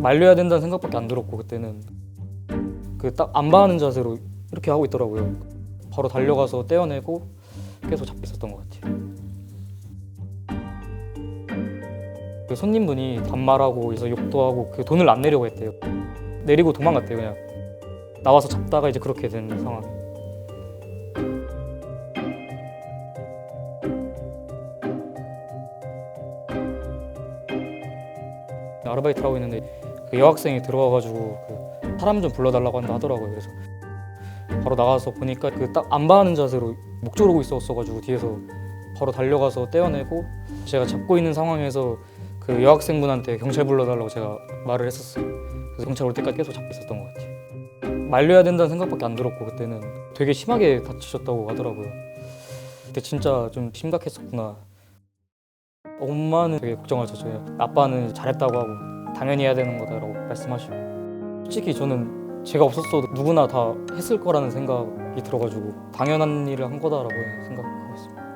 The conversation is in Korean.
말려야 된다는 생각밖에 안 들었고 그때는 그 딱 안바하는 자세로 이렇게 하고 있더라고요. 바로 달려가서 떼어내고 계속 잡고 있었던 것 같아요. 그 손님분이 반말하고 그래서 욕도 하고 그 돈을 안 내려고 했대요. 내리고 도망갔대요 그냥. 나와서 잡다가 이제 그렇게 된 상황. 아르바이트를 하고 있는데 그 여학생이 들어와가지고 그 사람 좀 불러달라고 한다 하더라고요. 그래서 바로 나가서 보니까 그 딱 안바하는 자세로 목 조르고 있었어가지고 뒤에서 바로 달려가서 떼어내고 제가 잡고 있는 상황에서 그 여학생분한테 경찰 불러달라고 제가 말을 했었어요. 그래서 경찰 올 때까지 계속 잡고 있었던 것 같아요. 말려야 된다는 생각밖에 안 들었고 그때는 되게 심하게 다치셨다고 하더라고요. 그때 진짜 좀 심각했었구나. 엄마는 되게 걱정하셨어요. 아빠는 잘했다고 하고 당연히 해야 되는 거다라고 말씀하시고 솔직히 저는 제가 없었어도 누구나 다 했을 거라는 생각이 들어가지고 당연한 일을 한 거다라고 생각하고 있습니다.